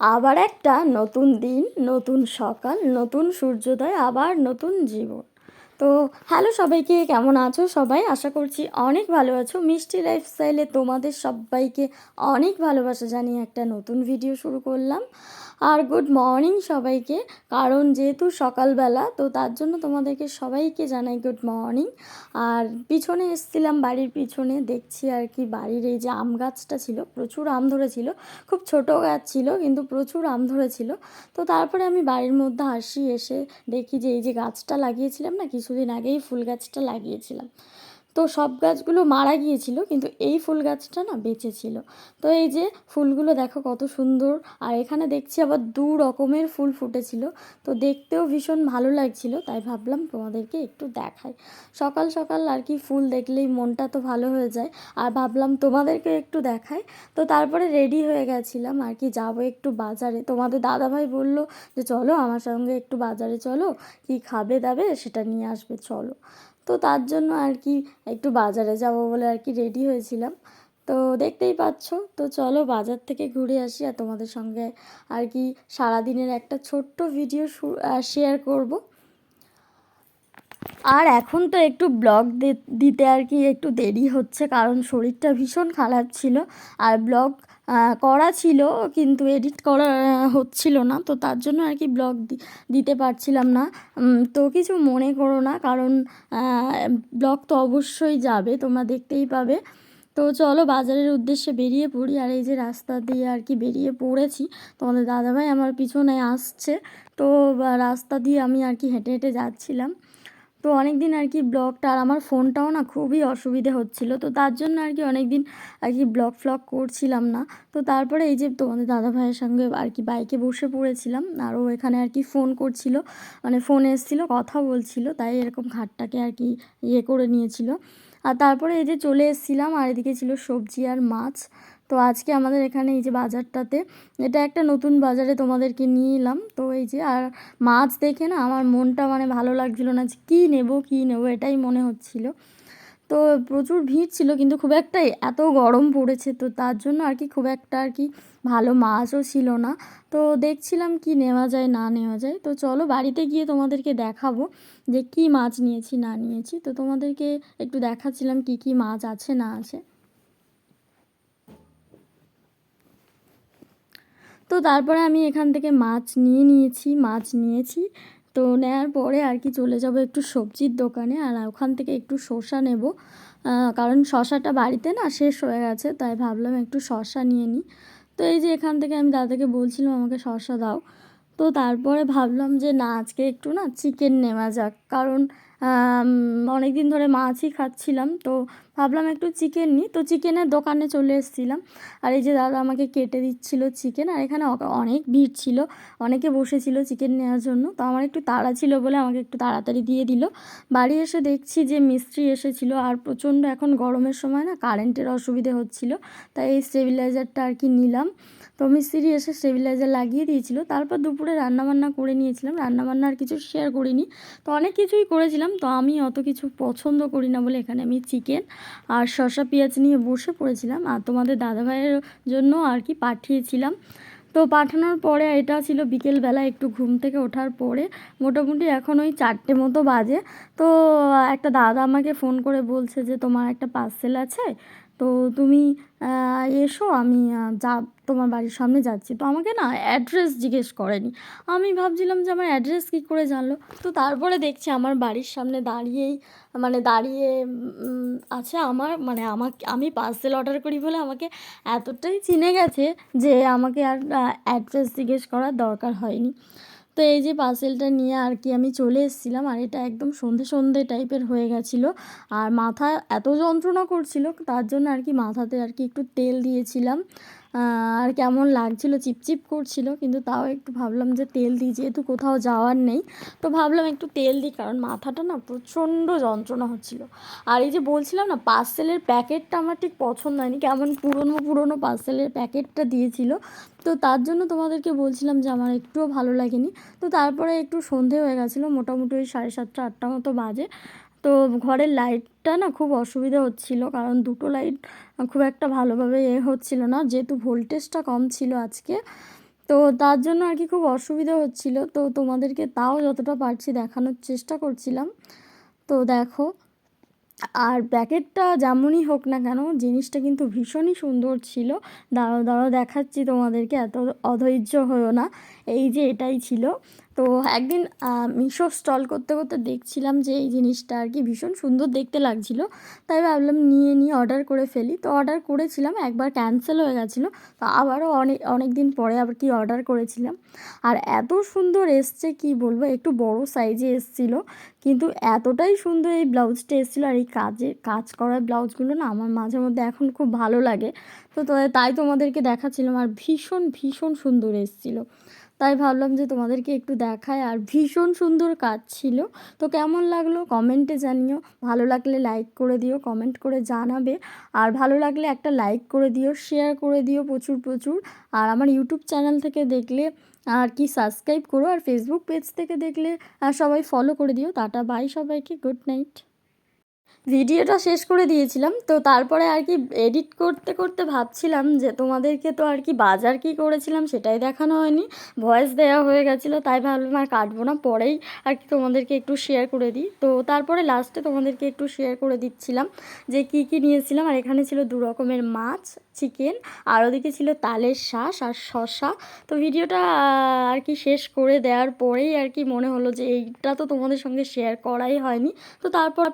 আবার একটা নতুন দিন নতুন সকাল নতুন সূর্যোদয় আবার নতুন জীবন। তো হ্যালো সবাইকে, কেমন আছো সবাই? আশা করছি অনেক ভালো আছো। মিষ্টি লাইফস্টাইলে তোমাদের সবাইকে অনেক ভালোবাসা জানিয়ে একটা নতুন ভিডিও শুরু করলাম। আর গুড মর্নিং সবাইকে, কারণ যেহেতু সকালবেলা, তো তার জন্য তোমাদেরকে সবাইকে জানাই গুড মর্নিং আর পিছনে এসেছিলাম বাড়ির পিছনে, দেখছি আর কি বাড়ির এই যে আম গাছটা ছিল, প্রচুর আম ধরেছিল। খুব ছোট গাছ ছিল, কিন্তু প্রচুর আম ধরেছিল। তো তারপরে আমি বাড়ির মধ্যে আসি, এসে দেখি যে এই যে গাছটা লাগিয়েছিলাম না কিছুদিন আগেই ফুল গাছটা লাগিয়েছিলাম। তো সব গাছগুলো মারা গিয়েছিল, কিন্তু এই ফুল গাছটা না বেঁচে ছিল। তো এই যে ফুলগুলো দেখো কত সুন্দর, আর এখানে দেখছি আবার দু রকমের ফুল ফুটেছিল। তো দেখতেও ভীষণ ভালো লাগছিল, তাই ভাবলাম তোমাদেরকে একটু দেখাই। সকাল সকাল আর কি ফুল দেখলেই মনটা তো ভালো হয়ে যায়, আর ভাবলাম তোমাদেরকে একটু দেখাই। তো তারপরে রেডি হয়ে গেছিলাম আর কি, যাব একটু বাজারে। তোমাদের দাদাভাই বলল যে, চলো আমার সঙ্গে একটু বাজারে চলো, কি খাবে দাবে সেটা নিয়ে আসবে, চলো। তো তার জন্য আর কি একটু বাজারে যাব বলে আর কি রেডি হয়েছিলাম। তো দেখতেই পাচ্ছ, তো চলো বাজার থেকে ঘুরে আসি আর তোমাদের সঙ্গে আর কি সারাদিনের একটা ছোট্ট ভিডিও শেয়ার করব। আর এখন তো একটু ব্লগ দিতে আর কি একটু দেরি হচ্ছে, কারণ শরীরটা ভীষণ খারাপ ছিল। আর ব্লগ করা ছিল, কিন্তু এডিট করা হচ্ছিল না, তো তার জন্য আর কি ব্লগ দিতে পারছিলাম না। তো কিছু মনে করো না, কারণ ব্লগ তো অবশ্যই যাবে, তোমরা দেখতেই পাবে। তো চলো বাজারের উদ্দেশ্যে বেরিয়ে পড়ি, আর এই যে রাস্তা দিয়ে আর কি বেরিয়ে পড়েছি, তোমাদের দাদাভাই আমার পিছনে আসছে। তো রাস্তা দিয়ে আমি আর কি হেঁটে হেঁটে যাচ্ছিলাম। তো অনেক দিন আর কি ব্লগটা আর আমার ফোনটাও না খুবই অসুবিধে হচ্ছিল। তো তার জন্য আর কি অনেক দিন আর কি ব্লগ ফ্লগ করছিলাম না। তো তারপরে এই যে তোমাদের দাদা ভাইয়ের সঙ্গে আর কি বাইকে বসে পড়েছিলাম আর ও এখানে আর কি ফোন করছিল। মানে ফোন এসেছিল, কথা বলছিল, তাই এরকম খাটটাকে আর কি ইয়ে করে নিয়েছিল। আর তারপরে এই যে চলে এসেছিলাম আর এদিকে ছিল সবজি আর মাছ। তো আজকে আমাদের এখানে এই যে বাজারটাতে, এটা একটা নতুন বাজারে তোমাদেরকে নিয়ে এলাম। তো এই যে, আর মাছ দেখে না আমার মনটা মানে ভালো লাগছিল না যে কী নেব কী নেব এটাই মনে হচ্ছিল। তো প্রচুর ভিড় ছিল কিন্তু খুব একটা এত গরম পড়েছে তো তার জন্য আর কি খুব একটা আর কি ভালো মাছও ছিল না। তো দেখছিলাম কি নেওয়া যায়, না নেওয়া যায়। তো চলো বাড়িতে গিয়ে তোমাদেরকে দেখাবো যে কি মাছ নিয়েছি, না নিয়েছি। তো তোমাদেরকে একটু দেখাচ্ছিলাম কি কি মাছ আছে, না আছে। তো তারপরে আমি এখান থেকে মাছ নিয়ে নিয়েছি, মাছ নিয়েছি। তো নেওয়ার পরে আর কি চলে যাব একটু সবজির দোকানে আর ওখান থেকে একটু শসা নেব। কারণ শশাটা বাড়িতে না শেষ হয়ে গেছে, তাই ভাবলাম একটু শসা নিয়ে নিই। তো এই যে এখান থেকে আমি দাদাকে বলছিলাম, আমাকে শসা দাও। তো তারপরে ভাবলাম যে না, আজকে একটু না চিকেন নেওয়া যাক। কারণ অনেক দিন ধরে মাছই খাচ্ছিলাম, তো ভাবলাম একটু চিকেন নিই। তো চিকেনের দোকানে চলে এসেছিলাম। আর এই যে দাদা আমাকে কেটে দিচ্ছিল চিকেন আর এখানে অনেক ভিড় ছিল। অনেকে বসেছিল চিকেন নেওয়ার জন্য। তো আমার একটু তাড়া ছিল বলে আমাকে একটু তাড়াতাড়ি দিয়ে দিল। বাড়ি এসে দেখছি যে মিস্ত্রি এসেছিল, আর প্রচণ্ড এখন গরমের সময় না কারেন্টের অসুবিধে হচ্ছিল। তাই এই স্টেবিলাইজারটা আর কি নিলাম। তো মিস্ত্রি এসে স্টেবিলাইজার লাগিয়ে দিয়েছিল। তারপর দুপুরে রান্নাবান্না করে নিয়েছিলাম। রান্নাবান্না আর কিছু শেয়ার করিনি। তো অনেক কিছুই করেছিলাম। তো আমি অত কিছু পছন্দ করি না বলে এখানে আমি চিকেন আর শসা পেঁয়াজ নিয়ে বসে পড়েছিলাম। আর তোমাদের দাদাভাইয়ের জন্য আর কি পাঠিয়েছিলাম। তো পাঠানোর পরে এটা ছিল বিকেলবেলা একটু ঘুম থেকে ওঠার পরে মোটামুটি এখন ওই চারটে মতো বাজে। তো একটা দাদা আমাকে ফোন করে বলছে যে, তোমার একটা পার্সেল আছে? তো তুমি এসো, আমি যা, তোমার বাড়ির সামনে যাচ্ছি। তো আমাকে না অ্যাড্রেস জিজ্ঞেস করেনি। আমি ভাবছিলাম যে আমার অ্যাড্রেস কী করে জানলো। তো তারপরে দেখছি আমার বাড়ির সামনে দাঁড়িয়েই মানে দাঁড়িয়ে আছে আমার মানে আমাকে, আমি পার্সেল অর্ডার করি বলে আমাকে এতটাই চিনে গেছে যে আমাকে আর অ্যাড্রেস জিজ্ঞেস করার দরকার হয়নি। তো এই যে পার্সেলটা নিয়ে আর কি আমি চলে এসেছিলাম আর এটা একদম সন্ধে সন্ধে টাইপের হয়ে গেছিল। আর মাথা এত যন্ত্রণা করছিল, তার জন্য আর কি মাথাতে আর কি একটু তেল দিয়েছিলাম। আর কেমন লাগছিল? চিপচিপ করছিল, কিন্তু তাও একটু ভাবলাম যে তেল দিই, যেহেতু কোথাও যাওয়ার নেই। তো ভাবলাম একটু তেল দিই, কারণ মাথাটা না প্রচণ্ড যন্ত্রণা হচ্ছিল। আর এই যে বলছিলাম না পার্সেলের প্যাকেটটা আমার ঠিক পছন্দ হয়নি। কেমন পুরনো পুরনো পার্সেলের প্যাকেটটা দিয়েছিল। তো তার জন্য তোমাদেরকে বলছিলাম যে আমার একটুও ভালো লাগেনি। তো তারপরে একটু সন্ধে হয়ে গেছিল, মোটামুটি ওই সাড়ে সাতটা, আটটা মতো বাজে। তো ঘরের লাইটটা না খুব অসুবিধা হচ্ছিল, কারণ দুটো লাইট খুব একটা ভালোভাবে এ হচ্ছিল না, যেহেতু ভোল্টেজটা কম ছিল আজকে। তো তার জন্য আর কি খুব অসুবিধা হচ্ছিল। তো তোমাদেরকে তাও যতটা পারছি দেখানোর চেষ্টা করছিলাম। তো দেখো, আর প্যাকেটটা যেমনই হোক না কেন, জিনিসটা কিন্তু ভীষণই সুন্দর ছিল। দাঁড়াও দাঁড়াও দেখাচ্ছি তোমাদেরকে, এত অধৈর্য হয়েও না। এই যে এটাই ছিল। তো একদিন মিশো স্টল করতে করতে দেখছিলাম যে এই জিনিসটা আর কি ভীষণ সুন্দর দেখতে লাগছিল। তাই ভাবলাম নিয়ে নিয়ে অর্ডার করে ফেলি। তো অর্ডার করেছিলাম, একবার ক্যান্সেল হয়ে গেছিল। তো আবারও অনেক অনেক দিন পরে আবার কি অর্ডার করেছিলাম। আর এত সুন্দর এসছে কি বলব, একটু বড় সাইজে এসছিলো। কিন্তু এতটাই সুন্দর এই ব্লাউজটা এসেছিল আর এই কাজে, কাজ করার ব্লাউজগুলো না আমার মাঝে মধ্যে এখন খুব ভালো লাগে। তো, তাই তোমাদেরকে দেখাচ্ছিলাম আর ভীষণ ভীষণ সুন্দর এসেছিল। তাই ভাবলাম যে তোমাদেরকে একটু দেখায় আর ভীষণ সুন্দর কাজ ছিল। তো কেমন লাগল কমেন্টে জানিও। ভালো লাগলে লাইক করে দিও, কমেন্ট করে জানাবে। আর ভালো লাগলে একটা লাইক করে দিও, শেয়ার করে দিও প্রচুর প্রচুর। আর আমার ইউটিউব চ্যানেল থেকে দেখলে আর কি সাবস্ক্রাইব করো। আর ফেসবুক পেজ থেকে দেখলে সবাই ফলো করে দিও। টাটা বাই সবাইকে। Good night. ভিডিওটা শেষ করে দিয়েছিলাম। তো তারপরে আর কি এডিট করতে করতে ভাবছিলাম যে তোমাদেরকে তো আর কি বাজার কি করেছিলাম সেটাই দেখানো হয়নি। ভয়েস দেওয়া হয়ে গেছিল, তাই ভাবলাম আর কাটবো না, পরেই আর কি তোমাদেরকে একটু শেয়ার করে দিই। তো তারপরে লাস্টে তোমাদেরকে একটু শেয়ার করে দিচ্ছিলাম যে কি কি নিয়েছিলাম, আর এখানে ছিল দু রকমের মাছ চিকেন আর ওদিকে ছিল তালের শাঁস আর শশা তো ভিডিওটা আর কি শেষ করে দেওয়ার পরেই আর কি মনে হলো যে এইটা তো তোমাদের সঙ্গে শেয়ার করাই হয়নি। তো তারপর